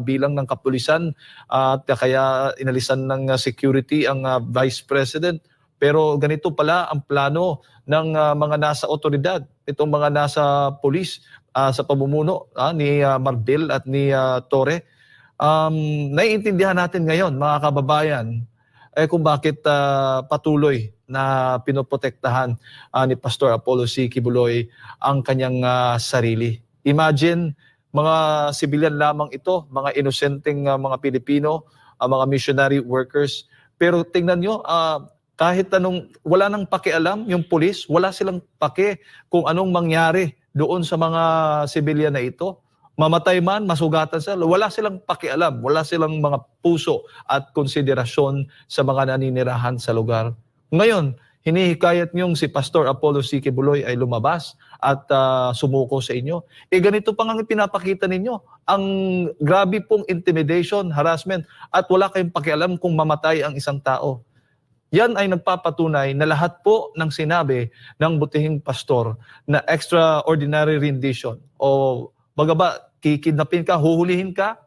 bilang ng kapulisan at kaya inalisan ng uh, security ang uh, Vice President. Pero ganito pala ang plano ng uh, mga nasa otoridad, itong mga nasa pulis uh, sa pamumuno ah, ni uh, Mardel at ni uh, Torre. Um, naiintindihan natin ngayon mga kababayan eh kung bakit uh, patuloy na pinoprotektahan uh, ni Pastor Apollo C. Kibuloy ang kanyang uh, sarili. Imagine mga civilian lamang ito, mga inosenteng uh, mga Pilipino, uh, mga missionary workers. Pero tingnan nyo, uh, kahit anong, wala nang pakialam yung pulis, wala silang pake kung anong mangyari doon sa mga civilian na ito. Mamatay man, masugatan sila, wala silang pakialam, wala silang mga puso at konsiderasyon sa mga naninirahan sa lugar. Ngayon, hinihikayat niyong si Pastor Apollo C. Kibuloy ay lumabas at uh, sumuko sa inyo. E ganito pa nga pinapakita ninyo, ang grabe pong intimidation, harassment, at wala kayong pakialam kung mamatay ang isang tao. Yan ay nagpapatunay na lahat po ng sinabi ng butihing pastor na extraordinary rendition o bagaba, kikidnapin ka, huhulihin ka,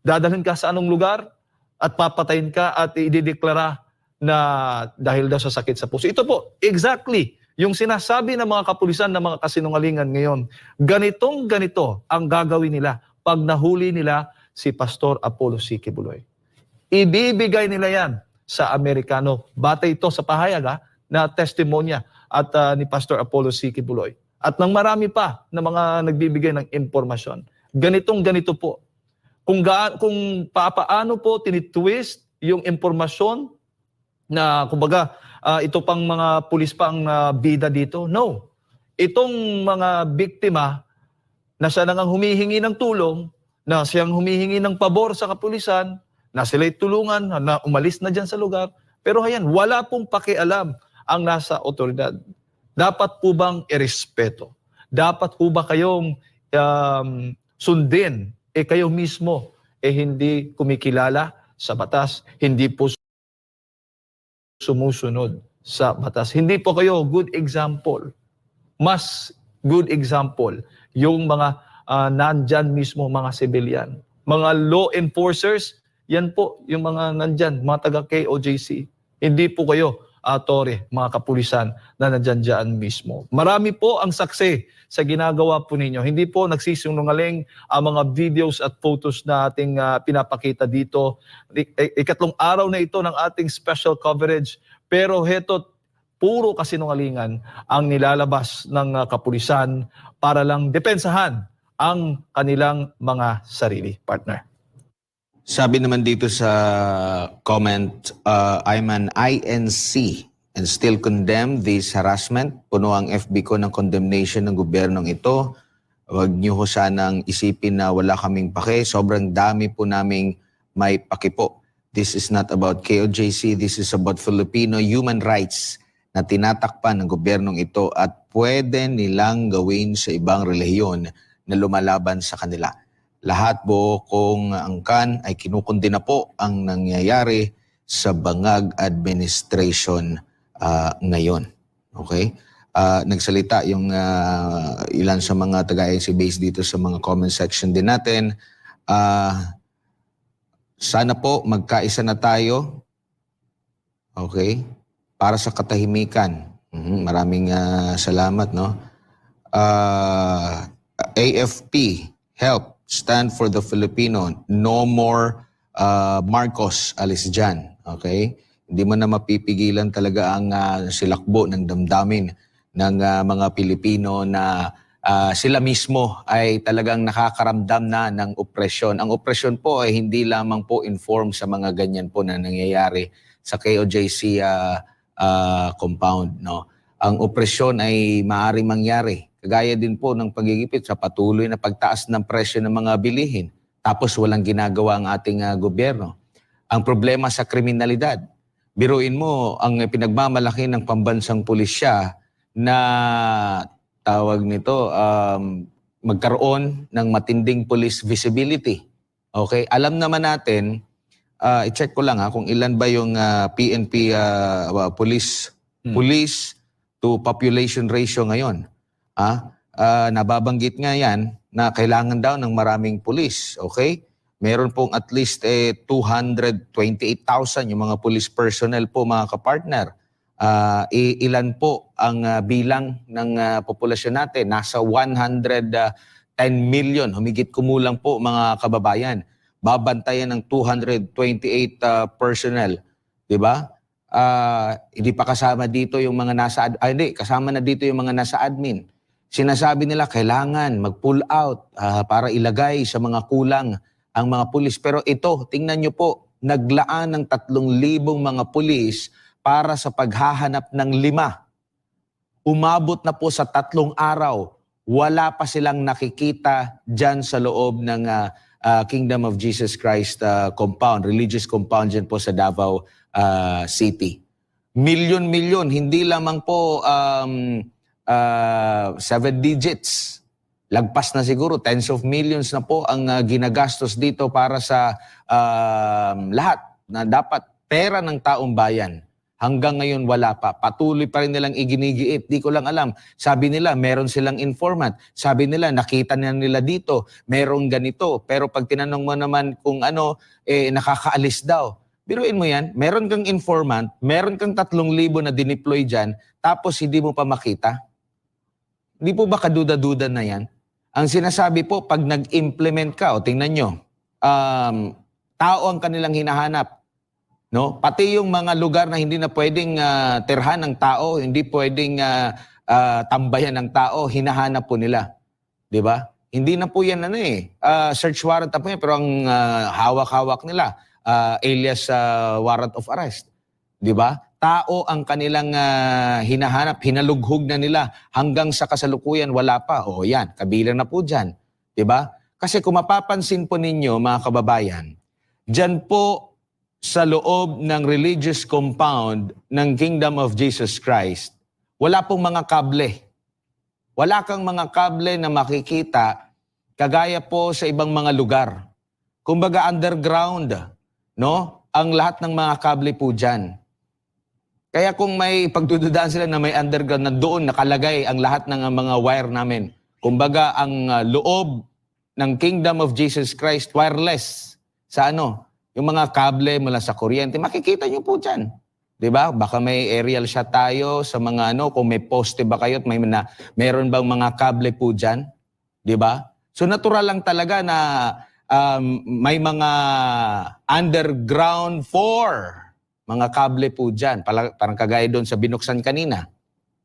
dadalhin ka sa anong lugar, at papatayin ka at idideklara na dahil daw sa sakit sa puso. Ito po, exactly yung sinasabi ng mga kapulisan ng mga kasinungalingan ngayon. Ganitong ganito ang gagawin nila pag nahuli nila si Pastor Apollo C. Kibuloy. Ibibigay nila yan sa Amerikano. Bata ito sa pahayag ha, na testimonya at uh, ni Pastor Apollo C. Kibuloy. At ng marami pa na mga nagbibigay ng impormasyon. Ganitong ganito po. Kung, gaan, kung papaano po tinitwist yung impormasyon na kumbaga uh, ito pang mga pulis pang uh, bida dito. No. Itong mga biktima na siya nang humihingi ng tulong, na siyang humihingi ng pabor sa kapulisan, na sila'y tulungan, na umalis na dyan sa lugar. Pero ayan, wala pong pakialam ang nasa otoridad. Dapat po bang irespeto? Dapat po ba kayong um, sundin? Eh kayo mismo, eh hindi kumikilala sa batas, hindi po sumusunod sa batas. Hindi po kayo good example. Mas good example yung mga uh, nandyan mismo mga civilian. Mga law enforcers, yan po yung mga nandyan, mga taga KOJC. Hindi po kayo, uh, Tore, mga kapulisan na nandyan dyan mismo. Marami po ang saksi sa ginagawa po ninyo. Hindi po nagsisinungaling ang mga videos at photos na ating uh, pinapakita dito. Ikatlong araw na ito ng ating special coverage. Pero heto, puro kasinungalingan ang nilalabas ng uh, kapulisan para lang depensahan ang kanilang mga sarili. Partner. Sabi naman dito sa comment, uh, I'm an INC and still condemn this harassment. Puno ang FB ko ng condemnation ng gobyernong ito. Huwag niyo ho sanang isipin na wala kaming pake. Sobrang dami po naming may pake po. This is not about KOJC. This is about Filipino human rights na tinatakpan ng gobyernong ito at pwede nilang gawin sa ibang relihiyon na lumalaban sa kanila. Lahat po kung angkan ay kinukundina po ang nangyayari sa bangag administration uh, ngayon. Okay? Uh, nagsalita yung uh, ilan sa mga taga-INC base dito sa mga comment section din natin. Uh, sana po magkaisa na tayo. Okay? Para sa katahimikan. Mm-hmm. Maraming uh, salamat, no? Uh, AFP, help, stand for the Filipino. No more uh, Marcos alis dyan. Okay? Hindi mo na mapipigilan talaga ang uh, silakbo ng damdamin ng uh, mga Pilipino na uh, sila mismo ay talagang nakakaramdam na ng opresyon. Ang opresyon po ay hindi lamang po inform sa mga ganyan po na nangyayari sa KOJC uh, uh, compound. No? Ang opresyon ay maaari mangyari Kagaya din po ng pagigipit sa patuloy na pagtaas ng presyo ng mga bilihin. Tapos walang ginagawa ang ating uh, gobyerno. Ang problema sa kriminalidad. Biruin mo ang pinagmamalaki ng pambansang pulisya na tawag nito um, magkaroon ng matinding police visibility. Okay? Alam naman natin, uh, i-check ko lang ha, kung ilan ba yung uh, PNP uh, police, hmm. police to population ratio ngayon. Ah, uh, nababanggit nga yan na kailangan daw ng maraming pulis, okay? Meron pong at least eh, 228,000 yung mga police personnel po mga kapartner. I- ilan po ang ah, bilang ng ah, populasyon natin? Nasa 110 million, humigit kumulang po mga kababayan. Babantayan ng 228 ah, personnel, 'di ba? Ah, hindi pa kasama dito yung mga nasa ah, hindi, kasama na dito yung mga nasa admin. Sinasabi nila kailangan mag-pull out ah, para ilagay sa mga kulang ang mga pulis. Pero ito, tingnan nyo po, naglaan ng 3,000 mga pulis para sa paghahanap ng lima. Umabot na po sa tatlong araw, wala pa silang nakikita dyan sa loob ng ah, ah, Kingdom of Jesus Christ ah, compound, religious compound dyan po sa Davao ah, City. Milyon-milyon, hindi lamang po um, ah, seven digits. Lagpas na siguro, tens of millions na po ang ah, ginagastos dito para sa um, lahat na dapat pera ng taong bayan. Hanggang ngayon wala pa. Patuloy pa rin nilang iginigiit. Di ko lang alam. Sabi nila, meron silang informant. Sabi nila, nakita na nila dito, merong ganito. Pero pag tinanong mo naman kung ano, eh, nakakaalis daw. Biruin mo yan, meron kang informant, meron kang tatlong libo na dineploy dyan, tapos hindi mo pa makita. Hindi po ba kaduda-duda na yan? Ang sinasabi po, pag nag-implement ka, o tingnan nyo, um, tao ang kanilang hinahanap. No? Pati yung mga lugar na hindi na pwedeng ah, tirhan ng tao, hindi pwedeng ah, ah, tambayan ng tao, hinahanap po nila. 'Di ba? Hindi na po yan ano eh. ah, search warrant po yan, pero ang ah, hawak-hawak nila ah, alias ah, warrant of arrest. 'Di ba? Tao ang kanilang ah, hinahanap, hinalughog na nila hanggang sa kasalukuyan wala pa. O yan, kabilang na po diyan. 'Di ba? Kasi kung mapapansin po ninyo mga kababayan, diyan po sa loob ng religious compound ng Kingdom of Jesus Christ, wala pong mga kable. Wala kang mga kable na makikita kagaya po sa ibang mga lugar. Kumbaga underground, no? Ang lahat ng mga kable po dyan. Kaya kung may pagdududaan sila na may underground na doon nakalagay ang lahat ng uh, mga wire namin. Kumbaga ang uh, loob ng Kingdom of Jesus Christ wireless sa ano, yung mga kable mula sa kuryente, makikita nyo po dyan. 'Di ba? Baka may aerial shot tayo sa mga ano, kung may poste ba kayo at may na, meron bang mga kable po dyan. 'Di ba? So natural lang talaga na um, may mga underground four mga kable po dyan. Parang, kagaya doon sa binuksan kanina.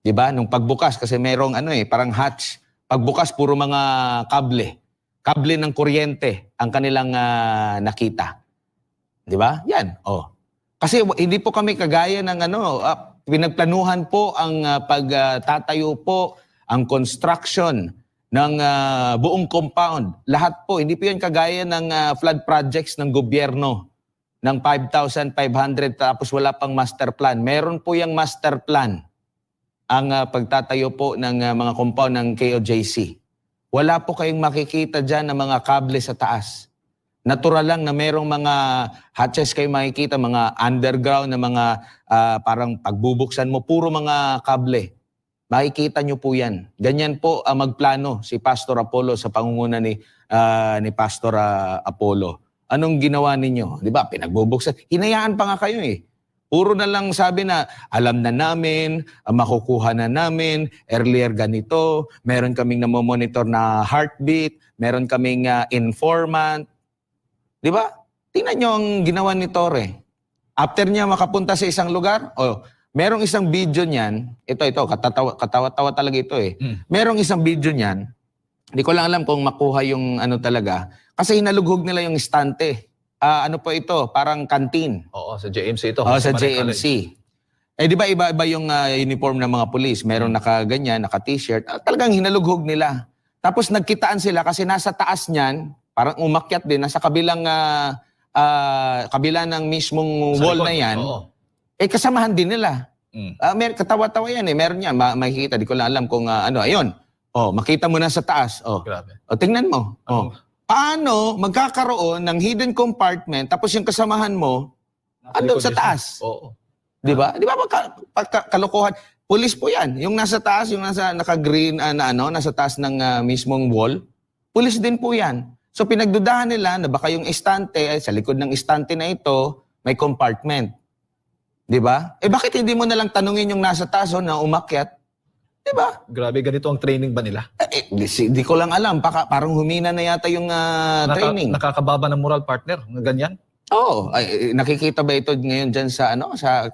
'Di ba? Nung pagbukas kasi merong ano eh, parang hatch. Pagbukas puro mga kable. Kable ng kuryente ang kanilang ah, nakita. 'Di ba? Yan. Oh. Kasi hindi po kami kagaya ng ano, ah, pinagplanuhan po ang ah, pagtatayo po, ang construction ng ah, buong compound. Lahat po, hindi po yan kagaya ng ah, flood projects ng gobyerno ng 5,500 tapos wala pang master plan. Meron po yung master plan ang ah, pagtatayo po ng ah, mga compound ng KOJC. Wala po kayong makikita dyan ng mga kable sa taas. Natural lang na merong mga hatches kayo makikita, mga underground na mga ah, parang pagbubuksan mo, puro mga kable. Makikita nyo po yan. Ganyan po ang magplano si Pastor Apollo sa pangunguna ni, ah, ni Pastor ah, Apollo. Anong ginawa ninyo? Di ba? Pinagbubuksan. Hinayaan pa nga kayo eh. Puro na lang sabi na, alam na namin, ah, makukuha na namin, earlier ganito, meron kaming namomonitor na heartbeat, meron kaming ah, informant. Di ba? Tingnan nyo ang ginawa ni Torre. After niya makapunta sa isang lugar, oh, merong isang video niyan, ito, ito, katawa-tawa talaga ito eh. Mm. Merong isang video niyan, hindi ko lang alam kung makuha yung ano talaga, kasi hinalughog nila yung estante. Ah, ano po ito? Parang kantin. Oo, sa JMC ito. Oh, sa JMC. Eh di ba iba-iba yung ah, uniform ng mga pulis? Meron naka-ganyan, naka-t-shirt. Ah, talagang hinalughog nila. Tapos nagkitaan sila kasi nasa taas niyan, parang umakyat din, nasa kabilang ah, ah, kabila ng mismong Sa wall likod. na yan, Oo. eh kasamahan din nila. Mm. Ah, mer katawa-tawa yan eh. Meron yan, ma- makikita. Di ko lang alam kung ah, ano. Ayun. Oh, makita mo na sa taas. Oh. Grabe. O, tingnan mo. Oh. Ano? Paano magkakaroon ng hidden compartment tapos yung kasamahan mo, andun sa taas? Oo. Di ba? Di ba pagka, pagka- kalokohan? Pulis po yan. Yung nasa taas, yung nasa naka-green ah, na ano, nasa taas ng ah, mismong wall, pulis din po yan. So pinagdudahan nila na baka yung estante, ay, sa likod ng estante na ito, may compartment. Di ba? Eh bakit hindi mo nalang tanungin yung nasa taso na umakyat? Di ba? Grabe, ganito ang training ba nila? Eh, di, si- di ko lang alam. Baka, parang humina na yata yung ah, Naka- training. nakakababa ng moral partner, ng ganyan. Oo. Ay, eh, nakikita ba ito ngayon dyan sa, ano, sa